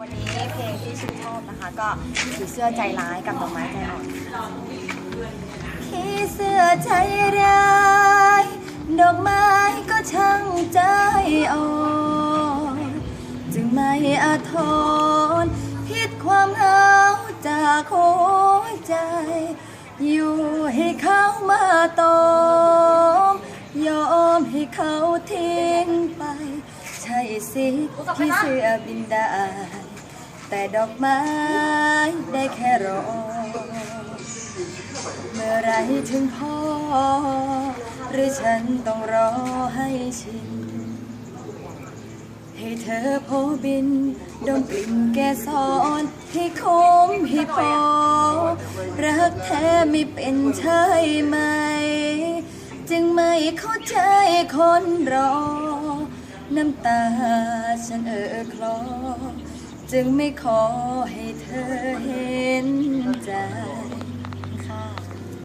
วันนี้เพลงที่ชื่นชอบนะคะก็ผีเสื้อใจร้ายกับดอกไม้ใจอ่อนผีเสื้อใจร้ายดอกไม้ก็ช่างใจอ่อนจึงไม่อาทรพิษความเหงาจากหัวใจ อยู่ให้เขามาตอมยอมให้เขาทิ้งไป ใช่สิที่เสื้อบินได้แต่ดอกไม้ได้แค่รอ เมื่อไรถึงพ่อหรือฉันต้องรอให้ชิน ให้เธอโพบิน ดมกลิ่นแกสอนให้คมให้พอรักแท้ไม่เป็นใช่ไหม จึงไม่เข้าใจคนรอ น้ำตาฉันเออคลอ จึงไม่ขอให้เธอ